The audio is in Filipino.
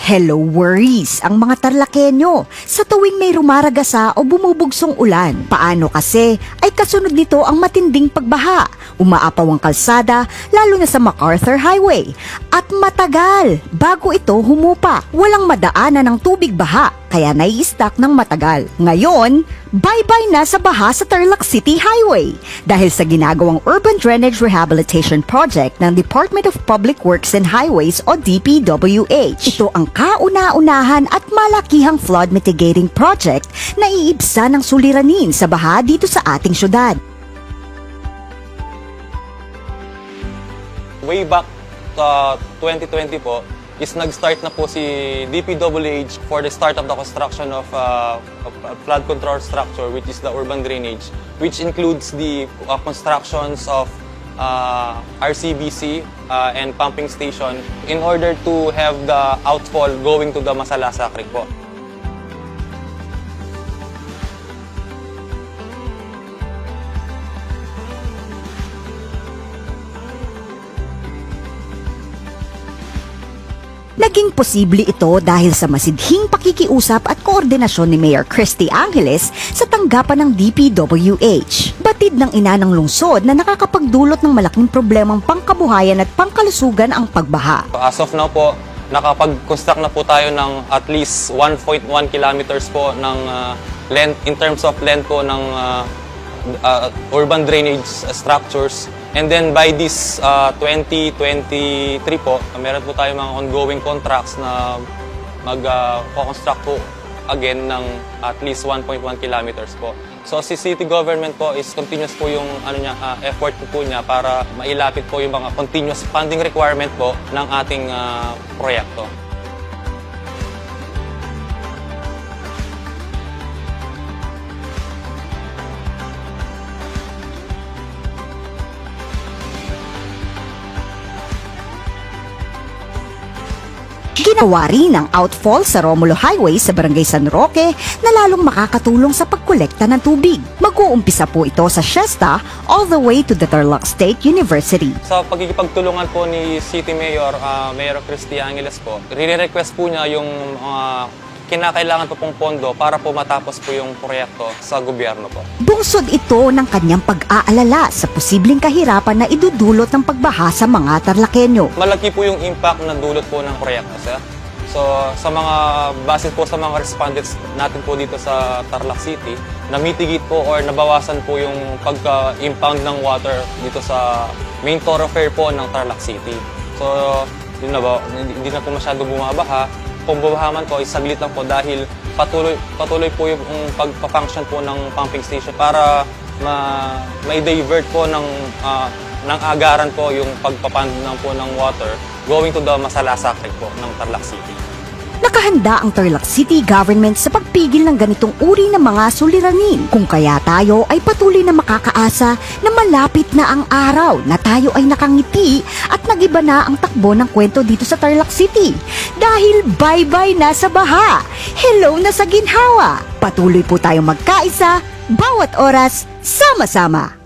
Hello worries ang mga tarlakenyo sa tuwing may rumaragasa o bumubugsong ulan. Paano kasi ay kasunod nito ang matinding pagbaha, umaapaw ang kalsada lalo na sa MacArthur Highway at matagal bago ito humupa. Walang madaanan ng tubig baha kaya nai-stack ng matagal. Ngayon, bye-bye na sa baha sa Tarlac City Highway dahil sa ginagawang Urban Drainage Rehabilitation Project ng Department of Public Works and Highways o DPWH. Ito ang kauna-unahan at malakihang flood mitigating project na iibsa ng suliranin sa baha dito sa ating syudad. way back uh, 2020 po is nag-start na po si DPWH for the start of the construction of uh, a flood control structure which is the urban drainage which includes the uh, constructions of uh, RCBC uh, and pumping station in order to have the outfall going to the Masalasa Creek po. Naging posible ito dahil sa masidhing pakikiusap at koordinasyon ni Mayor Christy Angeles sa tanggapan ng DPWH. Batid ng ina ng lungsod na nakakapagdulot ng malaking problemang pangkabuhayan at pangkalusugan ang pagbaha. As of now po, nakapag-construct na po tayo ng at least 1.1 kilometers po ng uh, length in terms of length po ng uh, uh, urban drainage structures. And then by this uh, 2023 po, meron po tayo mga ongoing contracts na mag-construct po again ng at least 1.1 kilometers po. So si city government po is continuous po yung ano niya uh, effort po, po niya para mailapit po yung mga continuous funding requirement po ng ating uh, proyekto. Ginawa rin outfall sa Romulo Highway sa Barangay San Roque na lalong makakatulong sa pagkolekta ng tubig. Mag-uumpisa po ito sa Shesta all the way to the Tarlac State University. Sa pagkikipagtulungan po ni City Mayor, uh, Mayor Christy Angeles po, rini-request po niya yung mga kinakailangan po pong pondo para po matapos po yung proyekto sa gobyerno po. Bungsod ito ng kanyang pag-aalala sa posibleng kahirapan na idudulot ng pagbaha sa mga Tarlakenyo. Malaki po yung impact na dulot po ng proyekto, sir. So, sa mga, base po sa mga respondents natin po dito sa Tarlac City, na-mitigate po or nabawasan po yung pagka-impound ng water dito sa main thoroughfare po ng Tarlac City. So, yun na ba, hindi na po masyado bumabaha. Kung bumaha man po, isaglit lang po dahil patuloy, patuloy po yung pagpa-function po ng pumping station para ma, ma-divert po ng, ah, ng agaran po yung pagpapand ng po ng water going to the Masalasa Creek po ng Tarlac City. Nakahanda ang Tarlac City government sa pagpigil ng ganitong uri ng mga suliranin. Kung kaya tayo ay patuloy na makakaasa na malapit na ang araw na tayo ay nakangiti at nagiba na ang takbo ng kwento dito sa Tarlac City. Dahil bye-bye na sa baha, hello na sa ginhawa. Patuloy po tayong magkaisa, bawat oras, sama-sama.